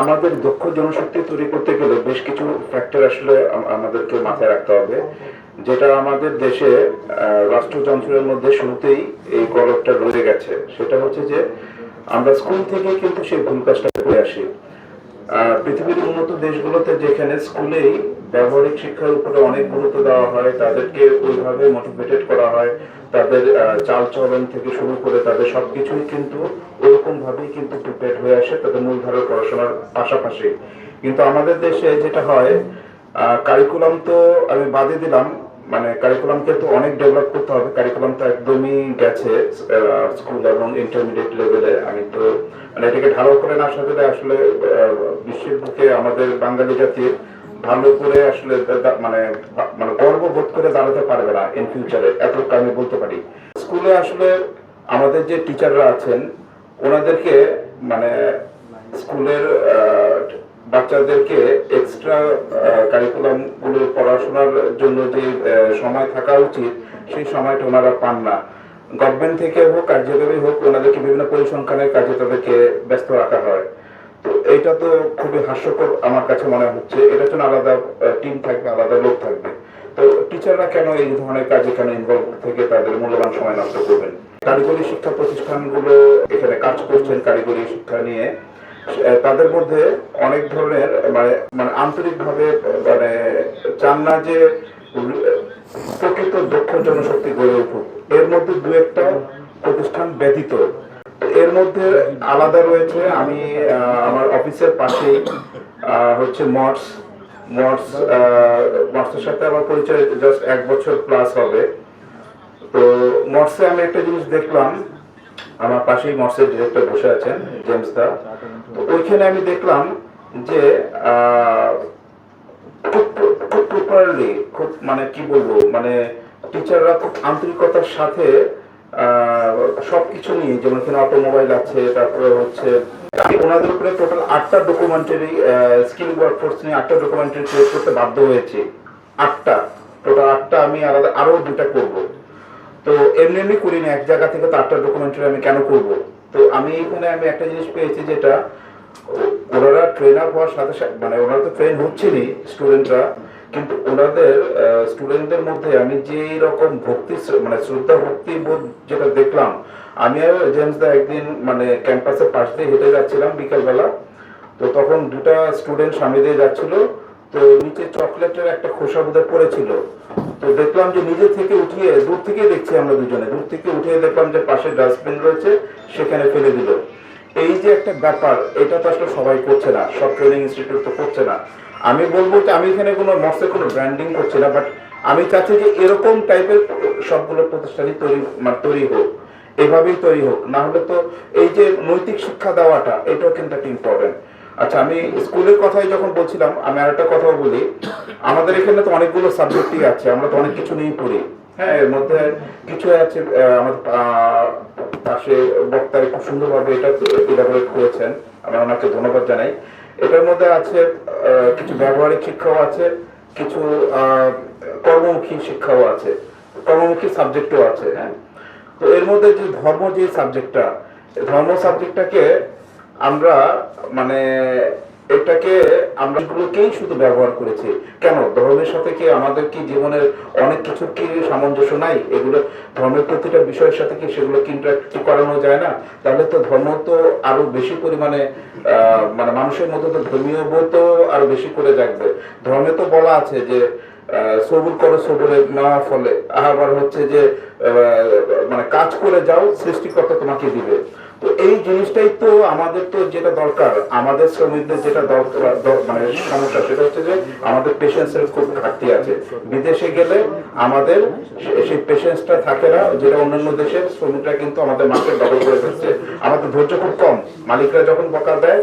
আমাদের দক্ষ জনশক্তি তৈরি করতে গেলে বেশ কিছু ফ্যাক্টর আসলে আমাদেরকে মাথায় রাখতে হবে। যেটা আমাদের দেশে রাষ্ট্রযন্ত্রের মধ্যে শুরুতেই এই গলতটা রয়ে গেছে। সেটা হচ্ছে যে আমরা স্কুল থেকে কিন্তু সেই ভুল কাজটা করে আসি। পৃথিবীর উন্নত দেশগুলোতে যেখানে স্কুলেই ব্যবহারিক শিক্ষার উপরে অনেক গুরুত্ব দেওয়া হয় তাদেরকে ওইভাবে মোটিভেটেড করা হয় তাদের আহ, চালচলন থেকে শুরু করে তাদের সবকিছুই কিন্তু ওরকম ভাবেই কিন্তু প্রিপেয়ার হয়ে আসে তাদের মূলধারার পড়াশোনার পাশাপাশি। কিন্তু আমাদের দেশে যেটা হয় কারিকুলাম তো আমি বাদে দিলাম মানে কারিকুলামকে তো অনেক ডেভেলপ করতে হবে কারিকুলাম তো একদমই গেছে স্কুল এবং ইন্টারমিডিয়েট লেভেলে আমি তো মানে এটাকে ঢালো করে না আসলে আহ, বিশ্বের বুকে আমাদের বাঙালি জাতির ভালো করে আসলে মানে মানে গর্ব বোধ করে দাঁড়াতে পারবে না ইন ফিউচারে এতটুকু আমি বলতে পারি। স্কুলে আসলে আমাদের যে টিচাররা আছেন, ওনাদেরকে মানে স্কুলের বাচ্চাদেরকে এক্সট্রা কারিকুলামগুলো পড়াশোনার জন্য যে সময় থাকা উচিত, সেই সময়টা ওনারা পান না। গভর্নমেন্ট থেকে হোক, কার্যকরী হোক, ওনাদেরকে বিভিন্ন পরিসংখ্যানের কাজে তাদেরকে ব্যস্ত রাখা হয়। তো এইটা তো খুবই হাস্যকর আমার কাছে মনে হচ্ছে। এটার জন্য আলাদা টিম থাকবে, আলাদা লোক থাকবে। তো টিচাররা কেন এই ধরনের কাজে কেন ইনভলভ থেকে তাদের মূল্যবান সময় নষ্ট করবেন? কারিগরি শিক্ষা প্রতিষ্ঠানগুলো এখানে কাজ করছেন কারিগরি শিক্ষা নিয়ে। তাদের মধ্যে অনেক ধরনের মানে মানে আন্তরিকভাবে মানে চান না যে, প্রকৃত দক্ষ জনশক্তি গড়ে উঠুক। এর মধ্যে দু একটা প্রতিষ্ঠান ব্যতীত এর মধ্যে আলাদা রয়েছে আমি আমার অফিসের আহ, হচ্ছে মটস মটস মটসের সাথে আমার পরিচয় জাস্ট এক বছর প্লাস হবে। তো মটসে আমি একটা জিনিস দেখলাম আমার পাশেই মটসের ডিরেক্টর বসে আছেন জেমস দা। তো ওইখানে আমি দেখলাম যে খুব প্রপারলি খুব মানে কি বলব মানে টিচাররা খুব আন্তরিকতার সাথে সবকিছু নিয়ে, যেমন এখানে অটোমোবাইল আছে, তারপরে হচ্ছে ওনাদের উপরে টোটাল আটটা ডকুমেন্টারি স্কিল ওয়ার্কফোর্স নিয়ে আটটা ডকুমেন্টারি ক্রিয়েট করতে বাধ্য হয়েছি। আটটা। টোটাল আটটা আমি আলাদা আরও দুটা করব। তো এমনি এমনি করি না এক জায়গা থেকে তো আটটা ডকুমেন্টারি আমি কেন করব? তো আমি এখানে আমি একটা জিনিস পেয়েছি যেটা, ওনারা ট্রেনার হওয়ার সাথে সাথে মানে ওনারা তো ট্রেন হচ্ছেনই স্টুডেন্টরা কিন্তু ওনাদের স্টুডেন্টদের মধ্যে আমি যে রকম ভক্তি মানে শ্রদ্ধা, ভক্তি বোধ যেটা দেখলাম, আমি জেমস দা একদিন মানে ক্যাম্পাসের পাশ দিয়ে হেঁটে যাচ্ছিলাম বিকালবেলা। তো তখন দুটা স্টুডেন্ট সামনে দিয়ে যাচ্ছিল, তো নিচে চকলেটের একটা খোসা বোধহয় পড়েছিল। তো দেখলাম যে নিজে থেকে উঠিয়ে, দূর থেকে দেখছি আমরা দুজনে, দূর থেকে উঠিয়ে দেখলাম যে পাশে ডাস্টবিন রয়েছে, সেখানে ফেলে দিল। এই যে একটা ব্যাপার, এটা তো আসলে সবাই করছে না, সব ট্রেনিং ইনস্টিটিউট তো করছে না। আমি বলব যে আমি এখানে কোনো মস্তে কোনো ব্র্যান্ডিং করছি না বাট আমি চাচ্ছি যে এরকম টাইপের সবগুলো প্রতিষ্ঠানই তৈরি মানে তৈরি হোক, এভাবেই তৈরি হোক। না হলে তো এই যে নৈতিক শিক্ষা দেওয়াটা, এটাও কিন্তু একটা ইম্পর্টেন্ট আচ্ছা আমি স্কুলের কথাই যখন বলছিলাম, আমি আরেকটা কথাও বলি। আমাদের এখানে তো অনেকগুলো সাবজেক্টই আছে, আমরা তো অনেক কিছু নিয়েই পড়ি। হ্যাঁ এর মধ্যে কিছু আছে আমার পাশে বক্তা খুব সুন্দরভাবে এটা ইলাবোরেট করেছেন। আমি ওনাকে ধন্যবাদ জানাই। এটার মধ্যে আছে কিছু ব্যবহারিক শিক্ষাও আছে, কিছু কর্মমুখী শিক্ষাও আছে, কর্মমুখী সাবজেক্টও আছে হ্যাঁ? তো এর মধ্যে যে ধর্ম যে সাবজেক্টটা ধর্ম সাবজেক্টটাকে আমরা মানে এটাকে আমরা এগুলোকেই শুধু ব্যবহার করেছি। কেন? ধর্মের সাথে কি আমাদের কি জীবনের অনেক কিছু কি সামঞ্জস্য নাই? এগুলো ধর্মের প্রতিটা বিষয়ের সাথে কি সেগুলো ইন্টারাক্ট করানো যায় না? তাহলে তো ধর্ম তো আরও বেশি পরিমাণে মানে মানুষের মধ্যে তো ধর্মীয় বোধ আরও বেশি করে জাগবে। ধর্মে তো বলা আছে যে সবুর করো সবুরের নেওয়া ফলে। আবার হচ্ছে যে মানে কাজ করে যাও, সৃষ্টিকর্তা তোমাকে দিবে। তো এই জিনিসটাই তো আমাদের তো যেটা দরকার, আমাদের শ্রমিকদের যেটা দরকার মানে সমস্যা সেটা হচ্ছে যে আমাদের পেশেন্সের খুব ঘাটতি আছে। বিদেশে গেলে আমাদের সেই পেশেন্সটা থাকে না, যেটা অন্যান্য দেশের শ্রমিকরা কিন্তু আমাদের মার্কেট ডবল করে ফেলছে আমাদের ধৈর্য খুব কম। মালিকরা যখন বকা দেয়,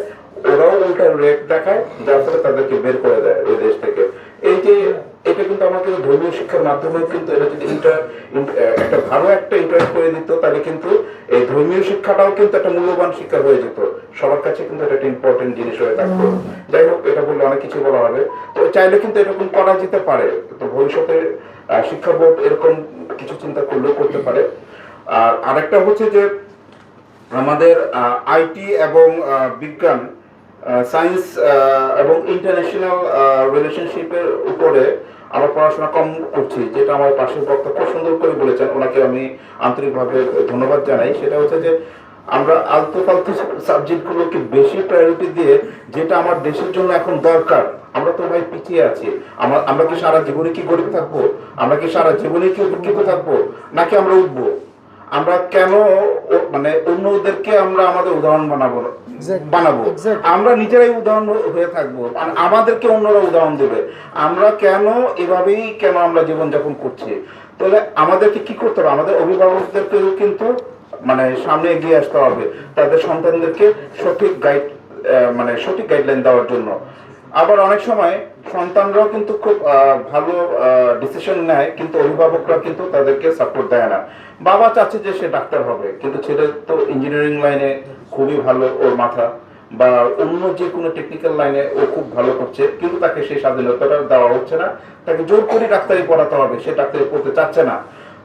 ওরাও উল্টা রেট দেখায়, যার ফলে তাদেরকে বের করে দেয় ওই দেশ থেকে। এই যে এটা কিন্তু আমার কিন্তু ধর্মীয় শিক্ষার মাধ্যমে কিন্তু এটা যদি ইন্টার একটা ভালো একটা ইন্টারেস্ট করে দিত তাহলে কিন্তু এই ধর্মীয় শিক্ষাটাও কিন্তু একটা মূল্যবান শিক্ষা হয়ে যেত। সবার কাছে কিন্তু এটা একটা ইম্পর্টেন্ট জিনিস হয়ে থাকতো। যাই হোক এটা বললে অনেক কিছু বলা হবে। তো চাইলে কিন্তু এরকম করা যেতে পারে। তো ভবিষ্যতে শিক্ষা বোর্ড এরকম কিছু চিন্তা করলেও করতে পারে। আর আরেকটা হচ্ছে যে আমাদের আইটি এবং বিজ্ঞান সায়েন্স এবং ইন্টারন্যাশনাল রিলেশনশিপের উপরে আমরা পড়াশোনা কম করছি, যেটা আমার পাশের বক্তা খুব সুন্দর করে বলেছেন, ওনাকে আমি আন্তরিকভাবে ধন্যবাদ জানাই। সেটা হচ্ছে যে আমরা আলতু ফালতু সাবজেক্টগুলোকে বেশি প্রায়োরিটি দিয়ে যেটা আমার দেশের জন্য এখন দরকার, আমরা তো ভাই পিছিয়ে আছি। আমরা আমরা কি সারা জীবনে কি গরিব থাকব? আমরা কি সারা জীবনে কি উপকৃত থাকব? নাকি আমরা উঠবো? আমরা কেন মানে অন্যদেরকে আমরা আমাদের উদাহরণ বানাবো বানাবো। আমরা নিজেরাই উদাহরণ হয়ে থাকব। আর আমাদেরকে অন্যরা উদাহরণ দেবে। আমরা কেন এভাবেই কেন আমরা জীবনযাপন করছি? তাহলে আমাদেরকে কি করতে হবে? আমাদের অভিভাবকদেরকেও কিন্তু মানে সামনে এগিয়ে আসতে হবে। তাদের সন্তানদেরকে সঠিক গাইড মানে সঠিক গাইডলাইন দেওয়ার জন্য। আবার অনেক সময় সন্তানরাও কিন্তু খুব ভালো ডিসিশন নেয়, কিন্তু অভিভাবকরা কিন্তু তাদেরকে সাপোর্ট দেয় না। বাবা চাচ্ছে যে সে ডাক্তার হবে, কিন্তু ছেলে তো ইঞ্জিনিয়ারিং লাইনে খুবই ভালো ওর মাথা, বা অন্য যে কোনো টেকনিক্যাল লাইনে ও খুব ভালো করছে, কিন্তু তাকে সেই স্বাধীনতাটা দেওয়া হচ্ছে না। তাকে জোর করে ডাক্তারি পড়াতে হবে, সে ডাক্তারি পড়তে চাচ্ছে না।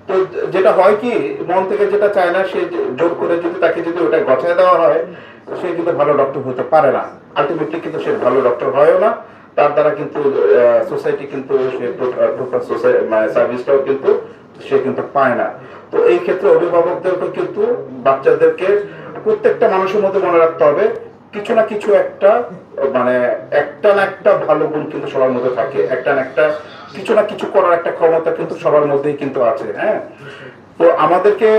তো যেটা হয় কি, মন থেকে যেটা চায় না, সে জোর করে যদি তাকে যদি ওটা গছায় দেওয়া হয়, সে কিন্তু ভালো ডক্টর হতে পারে না। আলটিমেটলি কিন্তু সে ভালো ডক্টর হয়ও না। তার দ্বারা কিন্তু সোসাইটি কিন্তু সে প্রপার মানে সার্ভিসটাও কিন্তু সে কিন্তু পায় না। তো এই ক্ষেত্রে অভিভাবকদেরকে কিন্তু, বাচ্চাদেরকে প্রত্যেকটা মানুষের মধ্যে মনে রাখতে হবে কিছু না কিছু একটা মানে একটা না একটা ভালো গুণ কিন্তু সবার মধ্যে থাকে। একটা না একটা কিছু না কিছু করার একটা ক্ষমতা কিন্তু সবার মধ্যেই কিন্তু আছে হ্যাঁ? তো আমাদেরকে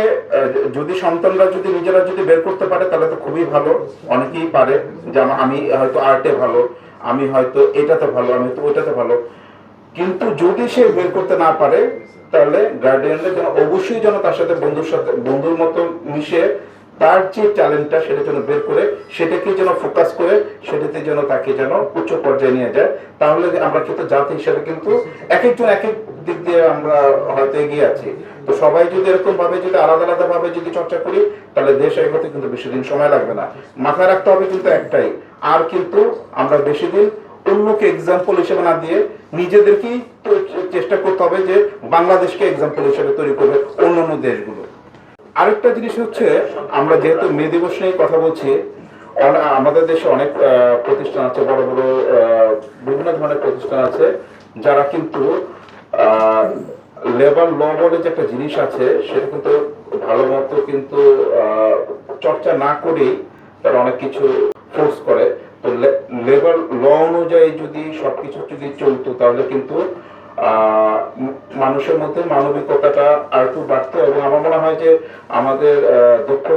যদি সন্তানরা যদি নিজেরা যদি বের করতে পারে, তাহলে তো খুবই ভালো। অনেকেই পারে যে আমি হয়তো আর্টে ভালো, আমি হয়তো এটাতে ভালো, আমি হয়তো ওইটাতে ভালো। কিন্তু যদি সে বের করতে না পারে, তাহলে গার্ডিয়ানদের যেন অবশ্যই যেন তার সাথে বন্ধুর সাথে বন্ধুর মতো মিশে তার যে ট্যালেন্টটা সেটা যেন বের করে, সেটাকে যেন ফোকাস করে, সেটাতে যেন তাকে যেন উচ্চ পর্যায়ে নিয়ে যায়, তাহলে আমরা কিন্তু জাতি হিসেবে কিন্তু এক একজন এক এক দিক দিয়ে আমরা হয়তো এগিয়ে আছি। তো সবাই যদি এরকম ভাবে যদি আলাদা আলাদা ভাবে যদি চর্চা করি, তাহলে দেশ এগোতে কিন্তু বেশি দিন সময় লাগবে না। মাথায় রাখতে হবে কিন্তু একটাই, আর কিন্তু আমরা বেশি দিন অন্যকে এক্সাম্পল হিসেবে না দিয়ে নিজেদেরকেই চেষ্টা করতে হবে যে বাংলাদেশকে এক্সাম্পল হিসেবে তৈরি করবে অন্য অন্য দেশগুলো। আরেকটা জিনিস হচ্ছে, আমরা যেহেতু মে দিবস নিয়ে কথা বলছি আমাদের দেশে অনেক প্রতিষ্ঠান আছে, বড় বড় বিভিন্ন ধরনের প্রতিষ্ঠান আছে, যারা কিন্তু লেবার ল বলে যে একটা জিনিস আছে, সেটা কিন্তু ভালো মতো কিন্তু চর্চা না করেই তারা অনেক কিছু ফোর্স করে। তো লেবার ল অনুযায়ী যদি সবকিছু যদি চলতো, তাহলে কিন্তু মানুষের মধ্যে মানবিকতাটা আর একটু বাড়তো এবং আমার মনে হয় যে আমাদের দক্ষ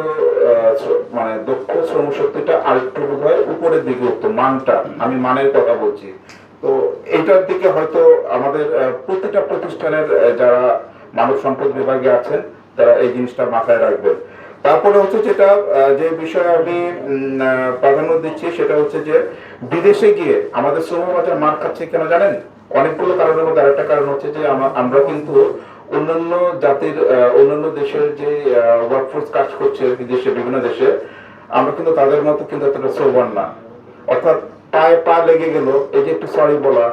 মানে দক্ষ শ্রমশক্তিটা আর একটু হয় উপরের দিকে উঠতো, মানটা। আমি মানের কথা বলছি। তো এইটার দিকে হয়তো আমাদের প্রতিটা প্রতিষ্ঠানের যারা মানব সম্পদ বিভাগে আছেন, তারা এই জিনিসটা মাথায় রাখবেন। তারপরে হচ্ছে যেটা যে বিষয়ে আমি প্রাধান্য দিচ্ছি, সেটা হচ্ছে যে বিদেশে গিয়ে আমাদের শ্রম বাজার মার খাচ্ছে কেন জানেন? অনেকগুলো কারণের মধ্যে আরেকটা কারণ হচ্ছে যে আমরা কিন্তু অন্যান্য জাতির অন্যান্য দেশের যে ওয়ার্কফোর্স কাজ করছে বিদেশে বিভিন্ন দেশে আমরা কিন্তু তাদের মতো কিন্তু এতটা শ্রবণ না। অর্থাৎ পায়ে পা লেগে গেল এই যে একটু সরি বলা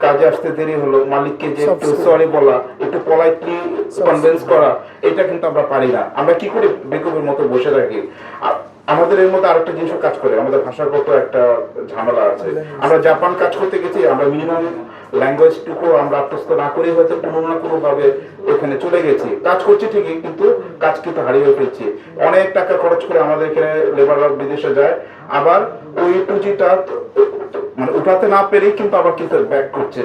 কাজে আসতে দেরি হলো মালিককে যে একটু সরি বলা একটু পলাইটলি কনভিন্স করা এটা কিন্তু আমরা পারি না। আমরা কি করে বেকুবের মতো বসে থাকি? আমাদের এর মধ্যে আরেকটা জিনিসও কাজ করে, আমাদের ভাষাগত একটা ঝামেলা আছে। আমরা জাপান কাজ করতে গেছি, আমরা মিনিমাম ল্যাঙ্গুয়েজটুকু আমরা আত্মস্থ না করেই হয়তো কোনো না কোনো ভাবে ওখানে চলে গেছি। কাজ করছি ঠিকই, কিন্তু কাজ কিন্তু হারিয়ে ফেলছি। অনেক টাকা খরচ করে আমাদের এখানে লেবাররা বিদেশে যায়, আবার ওই পুঁজিটা মানে উঠাতে না পেরেই কিন্তু আবার কিন্তু ব্যাক করছে।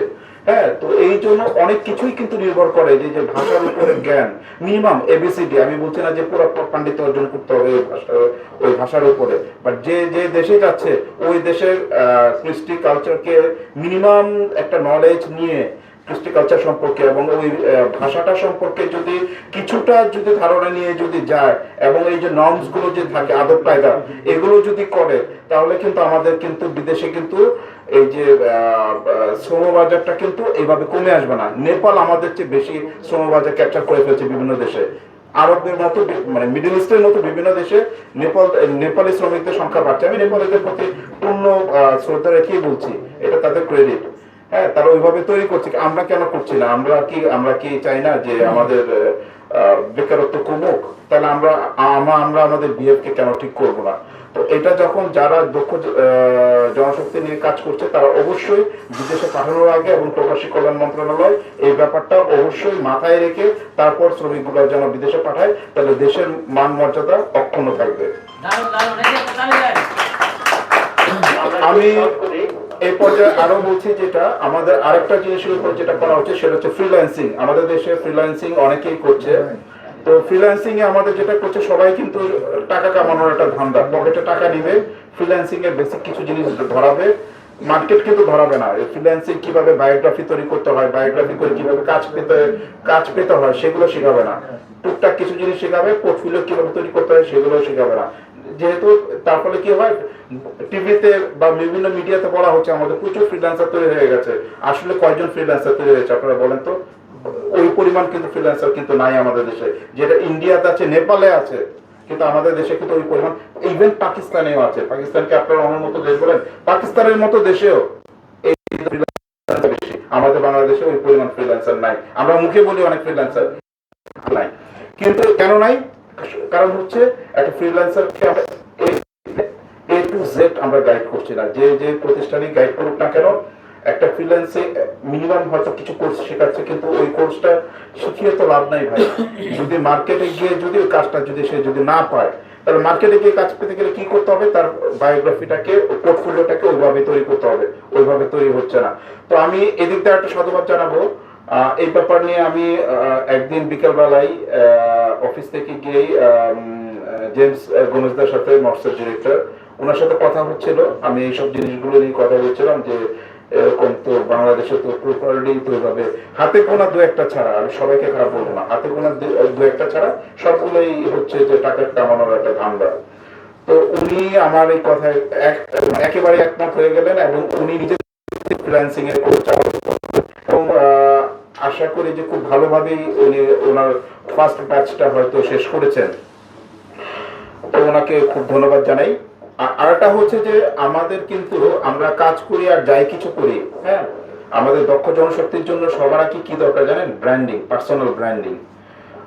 হ্যাঁ তো এই জন্য অনেক কিছুই কিন্তু নির্ভর করে যে যে ভাষার উপরে জ্ঞান মিনিমাম এবিসিডি আমি বলছি না যে পুরো পাণ্ডিত্য অর্জন করতে হবে ওই ভাষা, ওই ভাষার উপরে বাট যে যে দেশে যাচ্ছে, ওই দেশের কৃষ্টি কালচারকে মিনিমাম একটা নলেজ নিয়ে কৃষ্টি কালচার সম্পর্কে এবং ওই ভাষাটা সম্পর্কে যদি কিছুটা যদি ধারণা নিয়ে যদি যায়, এবং এই যে নর্মসগুলো যে থাকে আদব কায়দা এগুলো যদি করে, তাহলে কিন্তু আমাদের কিন্তু বিদেশে কিন্তু এই যে আহ, শ্রমবাজারটা কিন্তু এইভাবে কমে আসবে না। নেপাল আমাদের চেয়ে বেশি শ্রমবাজার ক্যাপচার করে ফেলছে বিভিন্ন দেশে। আরবের মতো মানে মিডল ইস্টের মতো বিভিন্ন দেশে নেপাল নেপালি শ্রমিকদের সংখ্যা বাড়ছে। আমি নেপালিদের প্রতি পূর্ণ শ্রদ্ধা রেখেই বলছি এটা তাদের ক্রেডিট হ্যাঁ তারা ওইভাবে তৈরি করছে। আমরা কেন করছি না? আমরা কি আমরা কি চাই না যে আমাদের বেকারত্ব কমুক? তাহলে আমরা আমরা আমাদের বিহেভ কে কেন ঠিক করব না? তো এটা যখন যারা দক্ষ জনশক্তি নিয়ে কাজ করছে তারা অবশ্যই বিদেশে পাঠানোর আগে এবং প্রবাসী কল্যাণ মন্ত্রণালয় এই ব্যাপারটা অবশ্যই মাথায় রেখে তারপর শ্রমিকগুলো যেন বিদেশে পাঠায় তাহলে দেশের মান মর্যাদা অক্ষুণ্ণ থাকবে। আমি এই পর্যায়ে আরও বলছি যেটা আমাদের আরেকটা জিনিসের উপর যেটা করা হচ্ছে সেটা হচ্ছে ফ্রিল্যান্সিং আমাদের দেশে ফ্রিল্যান্সিং অনেকেই করছে। তো ফ্রিল্যান্সিং এ আমাদের যেটা করছে, সবাই কিন্তু টাকা কামানোর একটা ধান্দা। পকেটে টাকা নিবে ফ্রিল্যান্সিং এর বেসিক কিছু জিনিস ধরাবে। মার্কেট কিন্তু ধরাবে না। ফ্রিল্যান্সিং কীভাবে বায়োগ্রাফি তৈরি করতে হয় বায়োগ্রাফি করে কীভাবে কাজ পেতে কাজ পেতে হয়, সেগুলো শেখাবে না। টুকটাক কিছু জিনিস শেখাবে পোর্টফোলিও কীভাবে তৈরি করতে হয়, সেগুলো শেখাবে না। যেহেতু তার ফলে কি হয় টিভিতে বা বিভিন্ন মিডিয়াতে বলা হচ্ছে, আমাদের প্রচুর ফ্রিল্যান্সার তৈরি হয়ে গেছে। আসলে কয়জন ফ্রিল্যান্সার তৈরি হয়েছে, আপনারা বলেন তো? ওই পরিমাণ কিন্তু ফ্রিল্যান্সার কিন্তু নাই আমাদের দেশে। যেটা ইন্ডিয়াতে আছে, নেপালে আছে, কিন্তু আমাদের দেশে কিন্তু ওই পরিমাণ ইভেন পাকিস্তানেও আছে। পাকিস্তানকে আপনারা আমার মতো দেশ বলেন, পাকিস্তানের মতো দেশেও আমাদের বাংলাদেশে ওই পরিমাণ ফ্রিল্যান্সার নাই। আমরা মুখে বলি অনেক ফ্রিল্যান্সার নাই। কিন্তু কেন নাই? কারণ হচ্ছে একটা ফ্রিল্যান্সারকে আমরা এ টু জেড আমরা গাইড করছি না। যে যে প্রতিষ্ঠানে গাইড করুক না কেন একটা ফ্রিল্যান্সে মিনিমাম হয়তো কিছু কোর্স শেখাচ্ছে, কিন্তু ওই কোর্সটা শিখিয়ে তো লাভ নাই ভাই। যদি মার্কেটে গিয়ে যদি ওই কাজটা যদি সে যদি না পায়, তাহলে মার্কেটে গিয়ে কাজ পেতে গেলে কি করতে হবে? তার বায়োগ্রাফিটাকে পোর্টফোলিওটাকে ওইভাবে তৈরি করতে হবে। ওইভাবে তৈরি হচ্ছে না। তো আমি এদিক দিয়ে একটা সাধুবাদ জানাব। এই ব্যাপার নিয়ে আমি একদিন বিকেলবেলায় অফিস থেকে গিয়েই জেমস গোমেজদার সাথে মৎস্য ডিরেক্টর ওনার সাথে কথা হচ্ছিল। আমি এইসব জিনিসগুলো নিয়ে কথা বলছিলাম যে এরকম তো বাংলাদেশে তো প্রপারলি তো এভাবে হাতে গোনা দু একটা ছাড়া আমি সবাইকে খারাপ বলব না। হাতে গোনা দু- একটা ছাড়া সবগুলোই হচ্ছে যে টাকা কামানোর একটা ধান্দা। তো উনি আমার এই কথায় এক- একেবারে একমত হয়ে গেলেন এবং উনি নিজে ফ্রিল্যান্সিং এর এবং আশা করি যে খুব ভালোভাবেই উনি ওনার ফার্স্ট ব্যাচটা হয়তো শেষ করেছেন। তো ওনাকে খুব ধন্যবাদ জানাই। আর আরেকটা হচ্ছে যে আমাদের কিন্তু আমরা কাজ করি আর যাই কিছু করি হ্যাঁ? আমাদের দক্ষ জনশক্তির জন্য সবার আগে কি দরকার জানেন? ব্র্যান্ডিং পার্সোনাল ব্র্যান্ডিং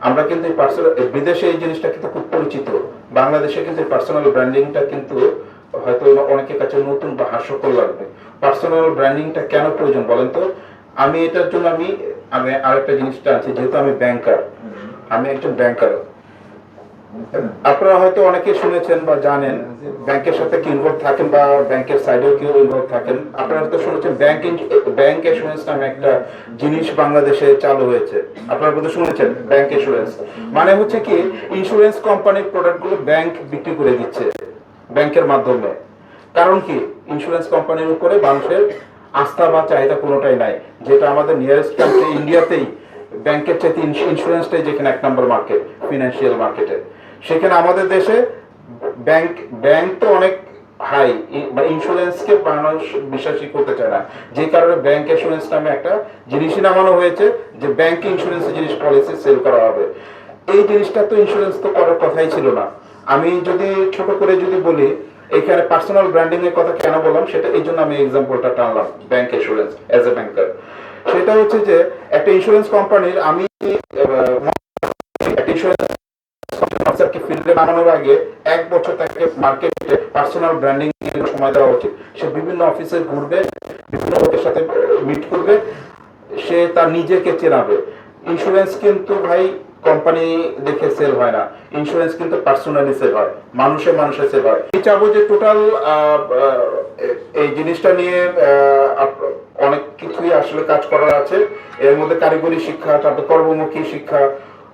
আমরা কিন্তু এই পার্সোনাল বিদেশে এই জিনিসটা কিন্তু খুব পরিচিত। বাংলাদেশে কিন্তু পার্সোনাল ব্র্যান্ডিংটা কিন্তু হয়তো অনেকের কাছে নতুন বা হাস্যকর লাগবে। পার্সোনাল ব্র্যান্ডিংটা কেন প্রয়োজন বলেন তো? আমি এটার জন্য আমি আমি আরেকটা জিনিসটা আছে যেহেতু আমি ব্যাংকার আমি একজন ব্যাংকার আপনারা হয়তো অনেকে শুনেছেন বা জানেন, ব্যাংকের সাথে কি ইনভলভ থাকেন বা ব্যাংকের কেউ ইনভলভ থাকেন। আপনারা হয়তো শুনেছেন ব্যাংক ব্যাংক নামে একটা জিনিস বাংলাদেশে চালু হয়েছে। আপনারা শুনেছেন ব্যাংক মানে হচ্ছে কি ইন্স্যুরেন্স কোম্পানির প্রোডাক্টগুলো ব্যাংক বিক্রি করে দিচ্ছে, ব্যাংকের মাধ্যমে। কারণ কি ইন্স্যুরেন্স কোম্পানির উপরে মানুষের আস্থা বা চাহিদা কোনোটাই নাই। যেটা আমাদের নিয়ারেস্ট কান্ট্রি ইন্ডিয়াতেই ব্যাংকের চাইতে ইন্স্যুরেন্সটাই যেখানে এক নম্বর মার্কেট ফিনান্সিয়াল মার্কেটে সেখানে আমাদের দেশে ব্যাংক ব্যাংক তো অনেক হাই মানে ইন্স্যুরেন্সকে মানুষ বিশ্বাসই করতে চায় না। যে কারণে ব্যাংক ইন্স্যুরেন্স নামে একটা জিনিসই নামানো হয়েছে, যে ব্যাংক ইন্স্যুরেন্সের জিনিস পলিসি সেল করা হবে। এই জিনিসটা তো ইন্স্যুরেন্স তো করার কথাই ছিল না। আমি যদি ছোট করে যদি বলি, এখানে পার্সোনাল ব্র্যান্ডিং এর কথা কেন বললাম, সেটা এই জন্য আমি এক্সাম্পলটা টানলাম bank insurance as a banker সেটা হচ্ছে যে, একটা ইন্স্যুরেন্স কোম্পানির আমি একটা ইন্স্যুরেন্স অফিসারকে ফিল্ডে নামানোর আগে এক বছর তাকে মার্কেটে পার্সোনাল ব্র্যান্ডিং এর সময় দেওয়া উচিত। সে বিভিন্ন অফিসে ঘুরবে, বিভিন্ন লোকের সাথে মিট করবে, সে তার নিজেকে চেনাবে। ইন্স্যুরেন্স কিন্তু ভাই কোম্পানি দেখে সেল হয় না। ইন্স্যুরেন্স কিন্তু পার্সোনালি সেল হয়, মানুষে মানুষে সেল হয়। আমি চাবো যে টোটাল এই জিনিসটা নিয়ে অনেক কিছুই আসলে কাজ করার আছে। এর মধ্যে কারিগরি শিক্ষা, তারপরে কর্মমুখী শিক্ষা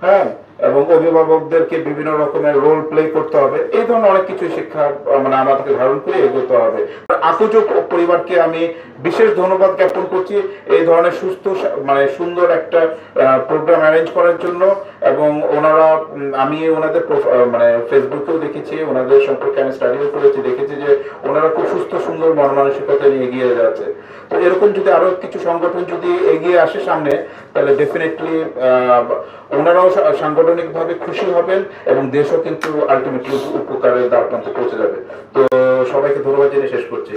হ্যাঁ? এবং অভিভাবকদেরকে বিভিন্ন রকমের রোল প্লে করতে হবে। এই ধরনের অনেক কিছু শিক্ষা মানে আমাদেরকে ধারণ করে এগোতে হবে। আকুজ পরিবারকে আমি বিশেষ ধন্যবাদ জ্ঞাপন করছি এই ধরনের সুস্থ মানে সুন্দর একটা প্রোগ্রাম অ্যারেঞ্জ করার জন্য এবং ওনারা আমি ওনাদের মানে ফেসবুকেও দেখেছি, ওনাদের সম্পর্কে আমি স্টাডিও করেছি, দেখেছি যে ওনারা খুব সুস্থ, সুন্দর মন মানসিকতা নিয়ে এগিয়ে যাচ্ছে। তো এরকম যদি আরও কিছু সংগঠন যদি এগিয়ে আসে সামনে, তাহলে ডেফিনেটলি ওনারাও সাংগঠনিক ভাবে খুশি হবেন এবং দেশও কিন্তু আলটিমেটলি উপকারের দ্বার পৌঁছে যাবে। তো সবাইকে ধন্যবাদ জেনে শেষ করছি।